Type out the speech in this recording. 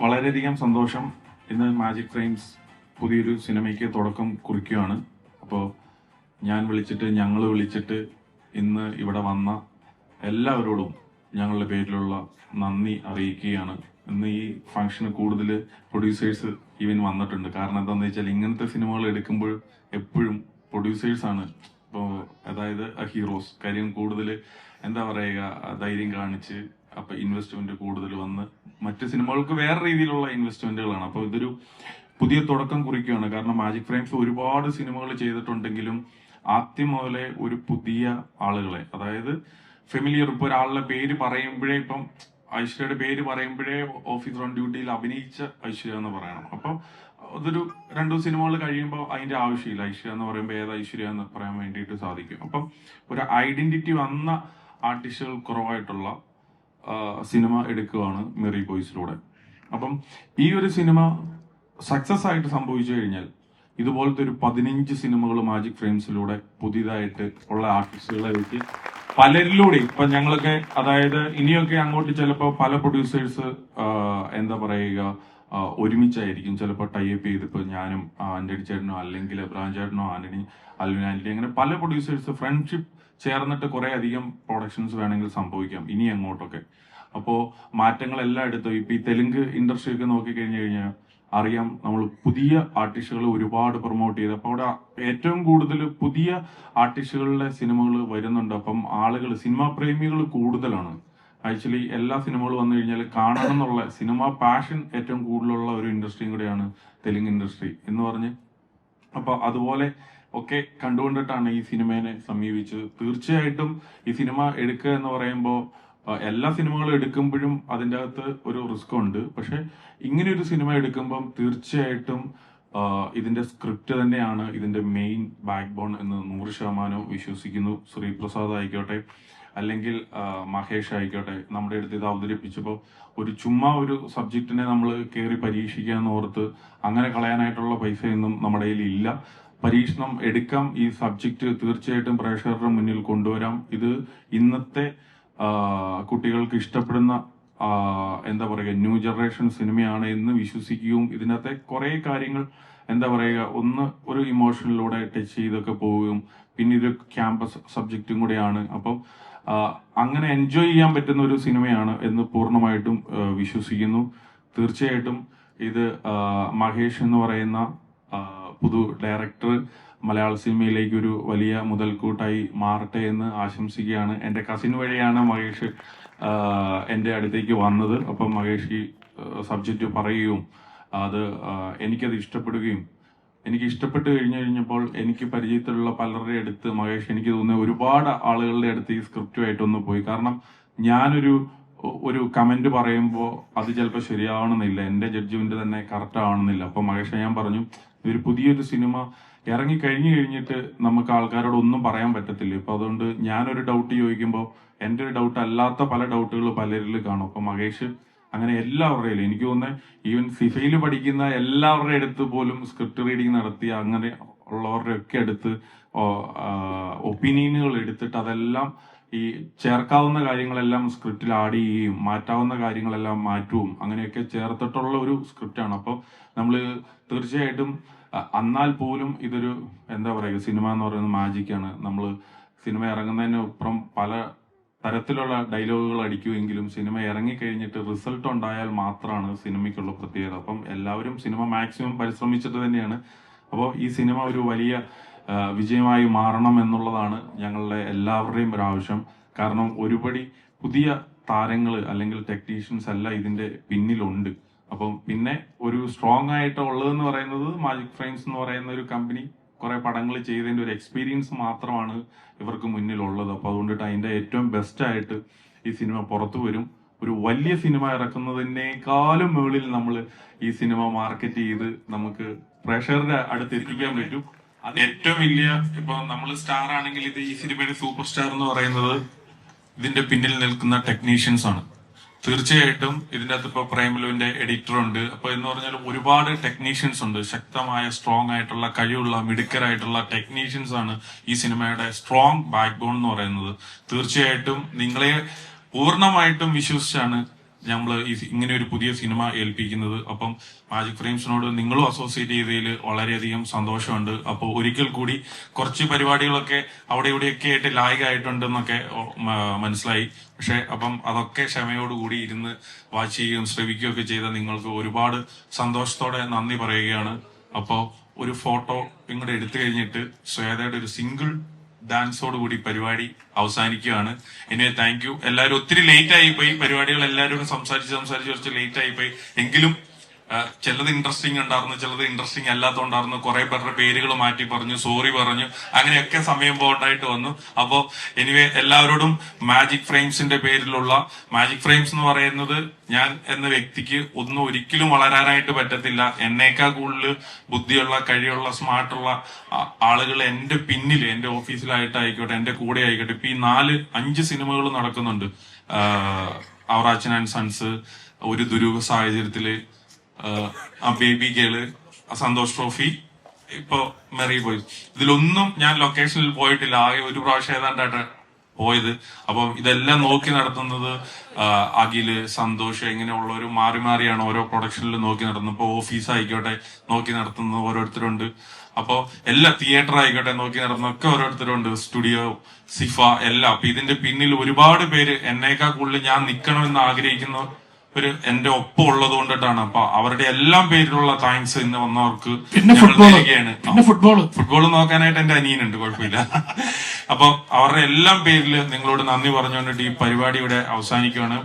വളരെയധികം സന്തോഷം ഇന്ന് മാജിക് ഫ്രെയിംസ് പുതിയൊരു സിനിമയ്ക്ക് തുടക്കം കുറിക്കുകയാണ്. അപ്പോൾ ഞാൻ വിളിച്ചിട്ട് ഞങ്ങൾ വിളിച്ചിട്ട് ഇന്ന് ഇവിടെ വന്ന എല്ലാവരോടും ഞങ്ങളുടെ പേരിലുള്ള നന്ദി അറിയിക്കുകയാണ്. ഇന്ന് ഈ ഫംഗ്ഷന് കൂടുതൽ പ്രൊഡ്യൂസേഴ്സ് ഈവൻ വന്നിട്ടുണ്ട്. കാരണം എന്താണെന്ന് വെച്ചാൽ ഇങ്ങനത്തെ സിനിമകൾ എടുക്കുമ്പോൾ എപ്പോഴും പ്രൊഡ്യൂസേഴ്സാണ് ഇപ്പോൾ അതായത് ഹീറോസ് കാര്യം കൂടുതൽ എന്താ പറയുക ധൈര്യം കാണിച്ച് അപ്പൊ ഇൻവെസ്റ്റ്മെന്റ് കൂടുതൽ വന്ന് മറ്റ് സിനിമകൾക്ക് വേറെ രീതിയിലുള്ള ഇൻവെസ്റ്റ്മെന്റുകളാണ് അപ്പോൾ ഇതൊരു പുതിയ തുടക്കം കുറിക്കുകയാണ്. കാരണം മാജിക് ഫ്രെയിംസ് ഒരുപാട് സിനിമകൾ ചെയ്തിട്ടുണ്ടെങ്കിലും ആദ്യം മുതലേ ഒരു പുതിയ ആളുകളെ അതായത് ഫെമിലിയർ ഇപ്പോൾ ഒരാളുടെ പേര് പറയുമ്പോഴേ ഇപ്പം ഐശ്വര്യയുടെ പേര് പറയുമ്പോഴേ ഓഫീസർ ഓൺ ഡ്യൂട്ടിയിൽ അഭിനയിച്ച ഐശ്വര്യ എന്ന് പറയണം. അപ്പം അതൊരു രണ്ടു സിനിമകൾ കഴിയുമ്പോൾ അതിന്റെ ആവശ്യമില്ല. ഐശ്വര്യ എന്ന് പറയുമ്പോൾ ഏത് ഐശ്വര്യ എന്ന് പറയാൻ വേണ്ടിയിട്ട് സാധിക്കും. അപ്പം ഒരു ഐഡന്റിറ്റി വന്ന ആർട്ടിസ്റ്റുകൾ കുറവായിട്ടുള്ള സിനിമ എടുക്കുകയാണ് മെറി ബോയ്സിലൂടെ. അപ്പം ഈ ഒരു സിനിമ സക്സസ് ആയിട്ട് സംഭവിച്ചു കഴിഞ്ഞാൽ ഇതുപോലത്തെ ഒരു പതിനഞ്ച് സിനിമകൾ മാജിക് ഫ്രെയിംസിലൂടെ പുതിയതായിട്ട് ഉള്ള ആർട്ടിസ്റ്റുകളെ വെച്ച് പലരിലൂടെ ഇപ്പൊ ഞങ്ങളൊക്കെ അതായത് ഇനിയൊക്കെ അങ്ങോട്ട് ചിലപ്പോൾ പല പ്രൊഡ്യൂസേഴ്സ് എന്താ പറയുക ഒരുമിച്ചായിരിക്കും ചിലപ്പോൾ ടൈപ്പ് ചെയ്ത് ഇപ്പൊ ഞാനും ആന്റണി ചേട്ടനോ അല്ലെങ്കിൽ എബ്രാഹിം ചേട്ടനോ ആന്റണി അൽവിൻ ആന്റണി അങ്ങനെ പല പ്രൊഡ്യൂസേഴ്സ് ഫ്രണ്ട്ഷിപ്പ് ചേർന്നിട്ട് കുറേ അധികം പ്രൊഡക്ഷൻസ് വേണമെങ്കിൽ സംഭവിക്കാം ഇനി അങ്ങോട്ടൊക്കെ. അപ്പോൾ മാറ്റങ്ങളെല്ലാം എടുത്തും? ഇപ്പോൾ ഈ തെലുങ്ക് ഇൻഡസ്ട്രി ഒക്കെ നോക്കിക്കഴിഞ്ഞു കഴിഞ്ഞാൽ അറിയാം നമ്മൾ പുതിയ ആർട്ടിസ്റ്റുകൾ ഒരുപാട് പ്രൊമോട്ട് ചെയ്ത്. അപ്പോൾ അവിടെ ഏറ്റവും കൂടുതൽ പുതിയ ആർട്ടിസ്റ്റുകളുടെ സിനിമകൾ വരുന്നുണ്ട്. അപ്പം ആളുകൾ സിനിമാ പ്രേമികൾ കൂടുതലാണ്. ആക്ച്വലി എല്ലാ സിനിമകളും വന്നു കഴിഞ്ഞാൽ കാണണം എന്നുള്ള സിനിമ പാഷൻ ഏറ്റവും കൂടുതലുള്ള ഒരു ഇൻഡസ്ട്രിയും കൂടെയാണ് തെലുങ്ക് ഇൻഡസ്ട്രി എന്ന് പറഞ്ഞ്. അപ്പോൾ അതുപോലെ ഒക്കെ കണ്ടുകൊണ്ടിട്ടാണ് ഈ സിനിമയെ സമീപിച്ചത്. തീർച്ചയായിട്ടും ഈ സിനിമ എടുക്കുക എന്ന് പറയുമ്പോൾ എല്ലാ സിനിമകളും എടുക്കുമ്പോഴും അതിന്റെ അകത്ത് ഒരു റിസ്ക് ഉണ്ട്. പക്ഷെ ഇങ്ങനെ ഒരു സിനിമ എടുക്കുമ്പം തീർച്ചയായിട്ടും ഇതിന്റെ സ്ക്രിപ്റ്റ് തന്നെയാണ് ഇതിന്റെ മെയിൻ ബാക്ക്ബോൺ എന്ന് നൂറ് ശതമാനവും വിശ്വസിക്കുന്നു ശ്രീപ്രസാദ് ആയിക്കോട്ടെ. അല്ലെങ്കിൽ മഹേഷ് ആയിക്കോട്ടെ നമ്മുടെ അടുത്ത് ഇത് അവതരിപ്പിച്ചപ്പോൾ ഒരു ചുമ്മാ ഒരു സബ്ജക്റ്റിനെ നമ്മൾ കയറി പരീക്ഷിക്കുക എന്ന് ഓർത്ത് അങ്ങനെ കളയാനായിട്ടുള്ള പൈസയൊന്നും നമ്മുടെ കയ്യിൽ ഇല്ല പരീക്ഷണം എടുക്കാം ഈ സബ്ജക്റ്റ് തീർച്ചയായിട്ടും പ്രേക്ഷകരുടെ മുന്നിൽ കൊണ്ടുവരാം. ഇത് ഇന്നത്തെ കുട്ടികൾക്ക് ഇഷ്ടപ്പെടുന്ന എന്താ പറയുക ന്യൂ ജനറേഷൻ സിനിമയാണ് എന്ന് വിശ്വസിക്കുകയും ഇതിനകത്തെ കുറേ കാര്യങ്ങൾ എന്താ പറയുക ഒന്ന് ഒരു ഇമോഷനിലൂടെ ടച്ച് ചെയ്തൊക്കെ പോവുകയും പിന്നെ ഇത് ക്യാമ്പസ് സബ്ജക്റ്റും കൂടെയാണ്. അപ്പം അങ്ങനെ എൻജോയ് ചെയ്യാൻ പറ്റുന്ന ഒരു സിനിമയാണ് എന്ന് പൂർണമായിട്ടും വിശ്വസിക്കുന്നു. തീർച്ചയായിട്ടും ഇത് മഹേഷ് എന്ന് പറയുന്ന പുതു ഡയറക്ടർ മലയാള സിനിമയിലേക്ക് ഒരു വലിയ മുതൽക്കൂട്ടായി മാറട്ടെ എന്ന് ആശംസിക്കുകയാണ്. എന്റെ കസിൻ വഴിയാണ് മഹേഷ് എന്റെ അടുത്തേക്ക് വന്നത്. അപ്പം മഹേഷ് ഈ സബ്ജക്റ്റ് പറയുകയും അത് എനിക്കത് ഇഷ്ടപ്പെടുകയും എനിക്ക് ഇഷ്ടപ്പെട്ട് കഴിഞ്ഞു കഴിഞ്ഞപ്പോൾ എനിക്ക് പരിചയത്തിലുള്ള പലരുടെ അടുത്ത് മഹേഷ് എനിക്ക് തോന്നുന്നു ഒരുപാട് ആളുകളുടെ അടുത്ത് ഈ സ്ക്രിപ്റ്റുമായിട്ടൊന്ന് പോയി. കാരണം ഞാനൊരു ഒരു കമന്റ് പറയുമ്പോൾ അത് ചിലപ്പോൾ ശരിയാവണമെന്നില്ല. എന്റെ ജഡ്ജ്മെന്റ് തന്നെ കറക്റ്റ് ആവണമെന്നില്ല. അപ്പൊ മഹേഷ് ഞാൻ പറഞ്ഞു ഒരു പുതിയൊരു സിനിമ ഇറങ്ങി കഴിഞ്ഞു കഴിഞ്ഞിട്ട് നമുക്ക് ആൾക്കാരോട് ഒന്നും പറയാൻ പറ്റത്തില്ല. ഇപ്പൊ അതുകൊണ്ട് ഞാനൊരു ഡൗട്ട് ചോദിക്കുമ്പോൾ എന്റെ ഒരു ഡൗട്ട് അല്ലാത്ത പല ഡൗട്ടുകൾ പലരിൽ കാണും. അപ്പൊ മഹേഷ് അങ്ങനെ എല്ലാവരുടെയും എനിക്ക് തോന്നുന്നത് ഈവൻ സിഫയിൽ പഠിക്കുന്ന എല്ലാവരുടെ അടുത്ത് പോലും സ്ക്രിപ്റ്റ് റീഡിങ് നടത്തി അങ്ങനെ ഉള്ളവരുടെ ഒക്കെ അടുത്ത് ഒപ്പീനിയനുകൾ എടുത്തിട്ട് അതെല്ലാം ഈ ചേർക്കാവുന്ന കാര്യങ്ങളെല്ലാം സ്ക്രിപ്റ്റിൽ ആഡ് ചെയ്യുകയും മാറ്റാവുന്ന കാര്യങ്ങളെല്ലാം മാറ്റവും അങ്ങനെയൊക്കെ ചേർത്തിട്ടുള്ള ഒരു സ്ക്രിപ്റ്റാണ് അപ്പോൾ നമ്മൾ തീർച്ചയായിട്ടും എന്നാൽ പോലും ഇതൊരു എന്താ പറയുക സിനിമ എന്ന് പറയുന്നത് മാജിക്കാണ് നമ്മൾ സിനിമ ഇറങ്ങുന്നതിന് അപ്പുറം പല തരത്തിലുള്ള ഡയലോഗുകൾ അടിക്കുമെങ്കിലും സിനിമ ഇറങ്ങിക്കഴിഞ്ഞിട്ട് റിസൾട്ട് ഉണ്ടായാൽ മാത്രമാണ് സിനിമയ്ക്കുള്ള പ്രത്യേകത. അപ്പം എല്ലാവരും സിനിമ മാക്സിമം പരിശ്രമിച്ചിട്ട് തന്നെയാണ്. അപ്പോൾ ഈ സിനിമ ഒരു വലിയ വിജയമായി മാറണം എന്നുള്ളതാണ് ഞങ്ങളുടെ എല്ലാവരുടെയും ഒരു ആവശ്യം. കാരണം ഒരുപടി പുതിയ താരങ്ങൾ അല്ലെങ്കിൽ ടെക്നീഷ്യൻസ് അല്ല ഇതിന്റെ പിന്നിലുണ്ട്. അപ്പം പിന്നെ ഒരു സ്ട്രോങ് ആയിട്ട് ഉള്ളതെന്ന് പറയുന്നത് മാജിക് ഫ്രെയിംസ് എന്ന് പറയുന്ന ഒരു കമ്പനി കുറെ പടങ്ങൾ ചെയ്തതിന്റെ ഒരു എക്സ്പീരിയൻസ് മാത്രമാണ് ഇവർക്ക് മുന്നിലുള്ളത്. അപ്പൊ അതുകൊണ്ടിട്ട് അതിന്റെ ഏറ്റവും ബെസ്റ്റായിട്ട് ഈ സിനിമ പുറത്തു വരും. ഒരു വലിയ സിനിമ ഇറക്കുന്നതിനേക്കാളും മുകളിൽ നമ്മൾ ഈ സിനിമ മാർക്കറ്റ് ചെയ്ത് നമുക്ക് പ്രേക്ഷകരുടെ അടുത്ത് എത്തിക്കാൻ പറ്റും. അത് ഏറ്റവും വലിയ ഇപ്പൊ നമ്മൾ സ്റ്റാർ ആണെങ്കിൽ ഇത് ഈ സിനിമയുടെ സൂപ്പർ സ്റ്റാർ എന്ന് പറയുന്നത് ഇതിന്റെ പിന്നിൽ നിൽക്കുന്ന ടെക്നീഷ്യൻസ് ആണ്. തീർച്ചയായിട്ടും ഇതിനകത്ത് ഇപ്പൊ പ്രേമലുവിന്റെ എഡിറ്റർ ഉണ്ട്. അപ്പൊ എന്ന് പറഞ്ഞാൽ ഒരുപാട് ടെക്നീഷ്യൻസ് ഉണ്ട്. ശക്തമായ സ്ട്രോങ് ആയിട്ടുള്ള കഴിവുള്ള മിടുക്കരായിട്ടുള്ള ടെക്നീഷ്യൻസ് ആണ് ഈ സിനിമയുടെ സ്ട്രോങ് ബാക്ക്ബോൺ എന്ന് പറയുന്നത്. തീർച്ചയായിട്ടും നിങ്ങളെ പൂർണമായിട്ടും വിശ്വസിച്ചാണ് നമ്മൾ ഈ ഇങ്ങനെ ഒരു പുതിയ സിനിമ ഏൽപ്പിക്കുന്നത്. അപ്പം മാജിക് ഫ്രെയിംസിനോട് നിങ്ങളും അസോസിയേറ്റ് ചെയ്തതിൽ വളരെയധികം സന്തോഷമുണ്ട്. അപ്പോൾ ഒരിക്കൽ കൂടി കുറച്ച് പരിപാടികളൊക്കെ അവിടെ ഇവിടെയൊക്കെ ആയിട്ട് ലാഗ് എന്നൊക്കെ മനസ്സിലായി. പക്ഷെ അപ്പം അതൊക്കെ ക്ഷമയോടുകൂടി ഇരുന്ന് വാച്ച് ചെയ്യുകയും ശ്രവിക്കുകയും ഒക്കെ ചെയ്ത നിങ്ങൾക്ക് ഒരുപാട് സന്തോഷത്തോടെ നന്ദി പറയുകയാണ്. അപ്പോൾ ഒരു ഫോട്ടോ ഇങ്ങോട്ട് എടുത്തു കഴിഞ്ഞിട്ട് ശ്വേതയുടെ ഒരു സിംഗിൾ ഡാൻസോട് കൂടി പരിപാടി അവസാനിക്കുകയാണ്. എനിവേ താങ്ക് യു എല്ലാവരും ഒത്തിരി ലേറ്റ് ആയി പോയി പരിപാടികൾ എല്ലാവരും സംസാരിച്ച് സംസാരിച്ച് കുറച്ച് ലേറ്റ് ആയി പോയി എങ്കിലും ചിലത് ഇൻട്രസ്റ്റിംഗ് ഉണ്ടായിരുന്നു ചിലത് ഇൻട്രസ്റ്റിംഗ് അല്ലാത്തതുണ്ടായിരുന്നു കുറെ പേരുടെ പേരുകൾ മാറ്റി പറഞ്ഞു സോറി പറഞ്ഞു. അങ്ങനെയൊക്കെ സമയം പോകണ്ടായിട്ട് വന്നു. അപ്പോ എനിവേ എല്ലാവരോടും മാജിക് ഫ്രെയിംസിന്റെ പേരിലുള്ള മാജിക് ഫ്രെയിംസ് എന്ന് പറയുന്നത് ഞാൻ എന്ന വ്യക്തിക്ക് ഒന്നും ഒരിക്കലും വളരാനായിട്ട് പറ്റത്തില്ല. എന്നേക്കാൾ കൂടുതൽ ബുദ്ധിയുള്ള കഴിവുള്ള സ്മാർട്ടുള്ള ആളുകൾ എന്റെ പിന്നിൽ എന്റെ ഓഫീസിലായിട്ടായിക്കോട്ടെ എന്റെ കൂടെ ആയിക്കോട്ടെ. ഇപ്പൊ ഈ നാല് അഞ്ച് സിനിമകൾ നടക്കുന്നുണ്ട്. അവറാച്ചൻ ആൻഡ് സൺസ് ഒരു ദുരൂഹ സാഹചര്യത്തിൽ ആ ബേബി ഗേൾ സന്തോഷ് ട്രോഫി ഇപ്പൊ മെറി പോയി. ഇതിലൊന്നും ഞാൻ ലൊക്കേഷനിൽ പോയിട്ടില്ല. ആകെ ഒരു പ്രാവശ്യം ഏതാണ്ടായിട്ട് പോയത്. അപ്പം ഇതെല്ലാം നോക്കി നടത്തുന്നത് അഖിൽ സന്തോഷ് ഇങ്ങനെയുള്ളവർ മാറി മാറിയാണ് ഓരോ പ്രൊഡക്ഷനിൽ നോക്കി നടത്തുന്നത്. ഇപ്പൊ ഓഫീസ് ആയിക്കോട്ടെ നോക്കി നടത്തുന്ന ഓരോരുത്തരുണ്ട്. അപ്പോ എല്ലാ തിയേറ്റർ ആയിക്കോട്ടെ നോക്കി നടത്തുന്ന ഒക്കെ ഓരോരുത്തരുണ്ട്. സ്റ്റുഡിയോ സിഫ എല്ലാം. അപ്പൊ ഇതിന്റെ പിന്നിൽ ഒരുപാട് പേര് എന്നേക്കാൾ കൂടുതൽ ഞാൻ നിൽക്കണമെന്ന് ആഗ്രഹിക്കുന്ന. ഒരു എന്റെ ഒപ്പം ഉള്ളത് കൊണ്ടിട്ടാണ്. അപ്പൊ അവരുടെ എല്ലാം പേരിലുള്ള താങ്ക്സ് ഇന്ന് വന്നവർക്ക് പിന്നെ ഫുട്ബോൾ. പിന്നെ ഫുട്ബോൾ ഫുട്ബോൾ നോക്കാനായിട്ട് എന്റെ അനിയനുണ്ട് കുഴപ്പമില്ല. അപ്പൊ അവരുടെ എല്ലാം പേരിൽ നിങ്ങളോട് നന്ദി പറഞ്ഞുകൊണ്ടിട്ട് ഈ പരിപാടി ഇവിടെ അവസാനിക്കുകയാണ്.